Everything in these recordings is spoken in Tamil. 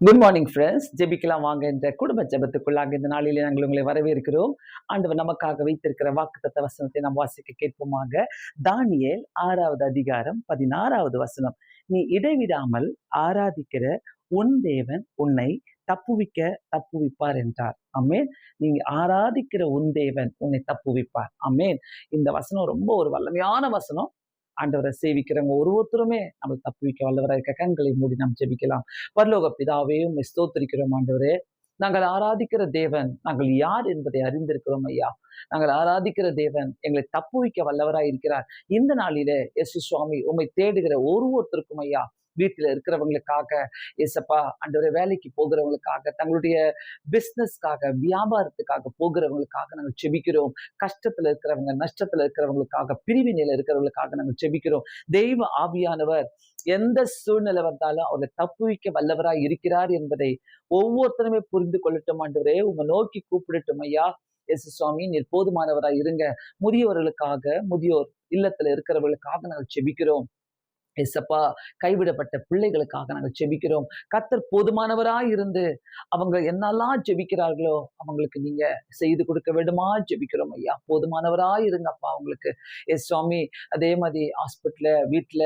குட் மார்னிங் ஃப்ரெண்ட்ஸ் ஜெபிக்கலாம் வாங்க என்ற குடும்ப ஜெபத்துக்குள்ளாக இந்த நாளிலே நாங்கள் உங்களை வரவேற்கிறோம். ஆண்டவர் நமக்காக வைத்திருக்கிற வாக்குத்தத்த வசனத்தை நாம் வாசிக்க கேட்போமாக. தானியல் ஆறாவது அதிகாரம் பதினாறாவது வசனம். நீ இடைவிடாமல் ஆராதிக்கிற உன் தேவன் உன்னை தப்புவிக்க தப்புவிப்பார் என்றார். அமேன் நீங்க ஆராதிக்கிற உன் தேவன் உன்னை தப்புவிப்பார். அமேன் இந்த வசனம் ரொம்ப ஒரு வல்லமையான வசனம். ஆண்டவரை சேவிக்கிறவங்க ஒரு ஒருத்தருமே நம்மளை தப்புவிக்க வல்லவராக இருக்க கண்களை மூடி நாம் ஜெபிக்கலாம். பரலோக பிதாவே உண்மை ஸ்தோத்திரிக்கிறோம் ஆண்டவரே. நாங்கள் ஆராதிக்கிற தேவன் நாங்கள் யார் என்பதை அறிந்திருக்கிறோம் ஐயா. நாங்கள் ஆராதிக்கிற தேவன் எங்களை தப்புவிக்க வல்லவராய் இருக்கிறார். இந்த நாளிலே எஸ் சுவாமி உண்மை தேடுகிற ஒரு ஒருத்தருக்கும் ஐயா வீட்டில் இருக்கிறவங்களுக்காக ஏசப்பா அன்றவரை வேலைக்கு போகிறவங்களுக்காக தங்களுடைய பிஸ்னஸ்க்காக வியாபாரத்துக்காக போகிறவங்களுக்காக நாங்கள் செபிக்கிறோம். கஷ்டத்தில் இருக்கிறவங்க நஷ்டத்தில் இருக்கிறவங்களுக்காக பிரிவினையில் இருக்கிறவங்களுக்காக நாங்கள் செபிக்கிறோம். தெய்வ ஆவியானவர் எந்த சூழ்நிலை வந்தாலும் அவரை தப்புவிக்க வல்லவராய் இருக்கிறார் என்பதை ஒவ்வொருத்தருமே புரிந்து கொள்ளட்டும் ஆண்டவரே. உங்க நோக்கி கூப்பிடட்டும் ஐயா. எஸ் சுவாமி நீர் போதுமானவராய் இருங்க. முதியவர்களுக்காக முதியோர் இல்லத்துல இருக்கிறவர்களுக்காக நாங்கள் செபிக்கிறோம். எசப்பா கைவிடப்பட்ட பிள்ளைகளுக்காக நாங்கள் செபிக்கிறோம் கத்தர் போதுமானவராக இருந்து அவங்க என்னெல்லாம் ஜெபிக்கிறார்களோ அவங்களுக்கு நீங்க செய்து கொடுக்க வேண்டுமா? ஜெபிக்கிறோம் ஐயா. போதுமானவராய் இருங்கப்பா அவங்களுக்கு. எஸ் சுவாமி அதே மாதிரி ஹாஸ்பிட்டல வீட்டுல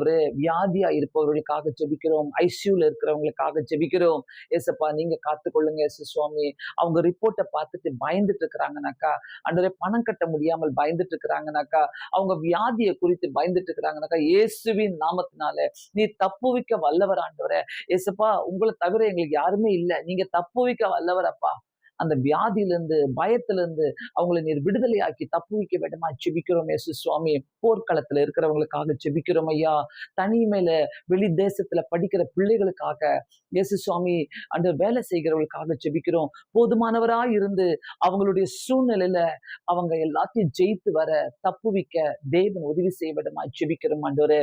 ஒரு வியாதியா இருப்பவர்களுக்காக ஜெபிக்கிறோம். ஐசியூல இருக்கிறவங்களுக்காக ஜெபிக்கிறோம். எஸ்அப்பா நீங்க காத்துக்கொள்ளுங்க எஸ் சுவாமி. அவங்க ரிப்போர்ட்டை பார்த்துட்டு பயந்துட்டு இருக்கிறாங்கனாக்கா அண்டவரே பணம் கட்ட முடியாமல் பயந்துட்டு இருக்கிறாங்கனாக்கா அவங்க வியாதியை குறித்து பயந்துட்டு இருக்கிறாங்கனாக்கா இயேசு இயேசுவின் நாமத்தினால நீ தப்புவிக்க வல்லவர் ஆண்டவர. ஏசப்பா உங்களை தவிர எங்களுக்கு யாருமே இல்லை. நீங்க தப்புவிக்க வல்லவரப்பா. அந்த வியாதியிலிருந்து பயத்திலிருந்து அவங்களை நீர் விடுதலையாக்கி தப்பு வைக்க வேண்டுமா? செபிக்கிறோம் ஏசு சுவாமி. போர்க்களத்துல இருக்கிறவங்களுக்காக செபிக்கிறோம் ஐயா. தனிமையில வெளி தேசத்துல படிக்கிற பிள்ளைகளுக்காக இயேசு சுவாமி அந்த வேலை செய்கிறவங்களுக்காக செபிக்கிறோம் போதுமானவரா இருந்து அவங்களுடைய சூழ்நிலையில அவங்க எல்லாத்தையும் ஜெயித்து வர தப்பு வைக்க தேவன் உதவி செய்ய வேண்டுமா? செபிக்கிறோம் ஆண்டவரே.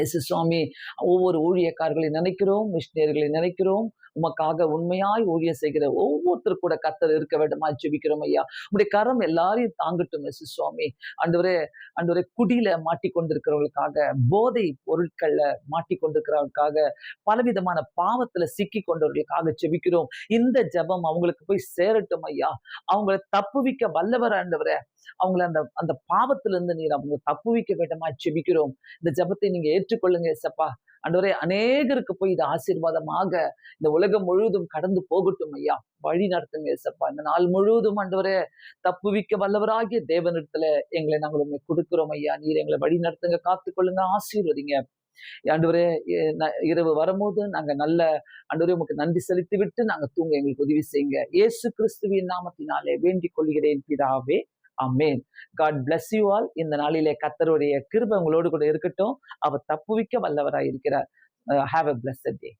எஸ் சுவாமி ஒவ்வொரு ஊழியக்காரர்களை நினைக்கிறோம் மிஷினர்களை நினைக்கிறோம் உமக்காக உண்மையாய் ஊழியம் செய்கிற ஒவ்வொருத்தர் கூட கத்தர் இருக்க வேண்டுமா? ஜெபிக்கிறோம் ஐயா. உடைய கரம் எல்லாரையும் தாங்கட்டும் எஸ் சுவாமி. அன்றுவரே அன்றுவரே குடியில மாட்டிக்கொண்டிருக்கிறவர்களுக்காக போதை பொருட்கள்ல மாட்டிக்கொண்டிருக்கிறவர்களுக்காக பலவிதமான பாவத்துல சிக்கி கொண்டவர்களுக்காக ஜெபிக்கிறோம். இந்த ஜபம் அவங்களுக்கு போய் சேரட்டும் ஐயா. அவங்களை தப்புவிக்க வல்லவர் ஆண்டவரே. அவங்கள அந்த அந்த பாவத்துல இருந்து நீர் அவங்க தப்புவிக்க வேண்டுமா? ஜெபிக்கிறோம். இந்த ஜபத்தை நீங்க ஏற்றுக்கொள்ளுங்க சப்பா அன்றுவரே அநேகருக்கு போய் இது ஆசீர்வாதமாக இந்த உலகம் முழுவதும் கடந்து போகட்டும் ஐயா. வழி நடத்துங்க ஏசப்பா. இந்த நாள் முழுவதும் அன்றுவரே தப்புவிக்க வல்லவராகிய தேவனிடத்துல எங்களை நாங்கள் உண்மை கொடுக்கிறோம் ஐயா. நீர் எங்களை வழி நடத்துங்க காத்துக்கொள்ளுங்க ஆசீர்வதிங்க. ஆண்டவரே இரவு வரும்போது நாங்க நல்ல ஆண்டவரே உமக்கு நன்றி செலுத்தி விட்டு நாங்க தூங்க எங்களுக்கு உதவி செய்யுங்க. இயேசு கிறிஸ்துவின் நாமத்தினாலே வேண்டிக் கொள்கிறேன் பிதாவே. Amen God bless you all இந்த நாளிலே கத்தருடைய கிருப உங்களோடு கூட இருக்கட்டும். அவர் தப்புவிக்க வல்லவராக இருக்கிறார் have uh, a blessed day